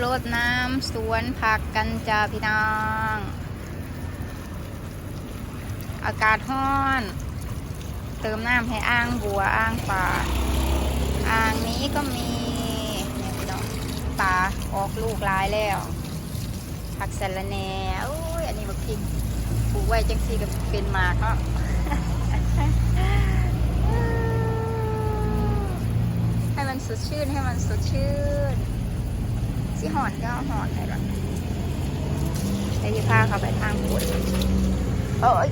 รดน้ำสวนผักกันจ้าพี่น้อง อากาศร้อน เติมน้ำให้อ่างบัวอ่างป่าอ่างนี้ก็มีพี่น้องปลาออกลูกหลายแล้ว ผักสะระแหน่อุ้ยอันนี้บักพิงปลูกไว้จังสีก็เป็นมากเนาะให้มันสดชื่นให้มันสดชื่น สิหอนก็เอาหอนได้หรอไอ้ที่พาเขาไปทางปุ่นโอ้ย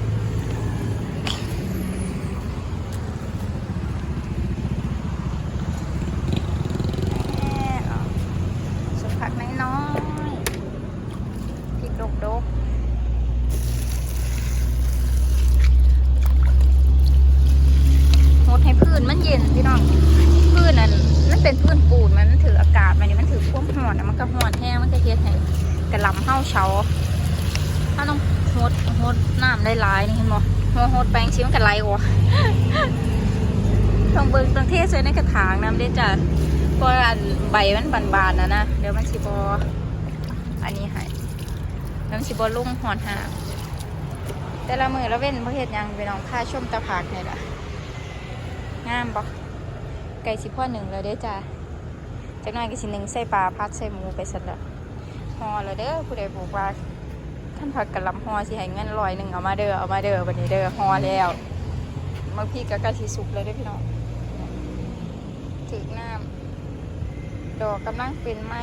แม่เอาสุดผักน้อยๆพริกดกดกๆหดให้พื้นมันเย็นพี่น้อง พื้นนั้นมันเป็นพื้นปูนมันถืออากาศมันนี่มันถือความร้อนอะมันก็ร้อนแห้งมันก็เฮ็ดให้กระห ลำเฮาเฉาถ้าต้องโฮดโฮดน้ำได้หลายนี่เห็นบ่โฮดโฮดแปรงชิมันก็ไหลออกต้องเบิ่งต้องเทใส่ในกระถางน้ำเด้จ้ะเพราะอันใบมันบานๆนะนะเดี๋ยวมันสิบ่อันนี้ให้แล้วมันสิบ่ลุ่งหอนหางแต่ละมือละเว้นบ่เฮ็ดหยังไปน้องค่าชมตะผักนี่ล่ะงามบ่ไก่สิพ่อหนึ่งแล้วเด้จ้าจากหน้อยก็สิหนึ่งใส่ปลาพัดใส่หมูไปสันละ ฮอแล้วเด้อผู้ใดบอกว่าท่านผักกะลำฮอสิให้เงินร้อยหนึ่งเอามาเด้อเอามาเด้อวันนี้เด้อฮอแล้วเมื่อพี่ก็กล้สิสุกเลยเด้อพี่น้องถึกน้ำดอกกำลังเป็นไม้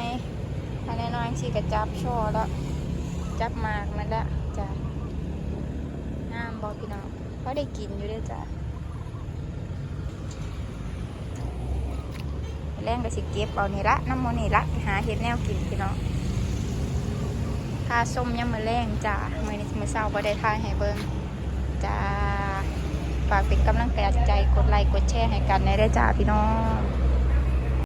ถ้าน้อยสิกระจับช่อแล้วจับมากมันละจ้าน้ำบอกพี่น้องเพราะได้กินอยู่ด้อจ้าแรงก็สิเก็บเอานี่ละน้ำมันนี่ละหาเห็ดแนวกินพี่น้อง ทาส้มยำมือแรงจ้ามือนี้มือเศร้าก็ได้ทาให้เบิ่งจ้าฝากเป็นกำลังใจกดไลค์กดแชร์ให้กันในได้จ้าพี่น้อง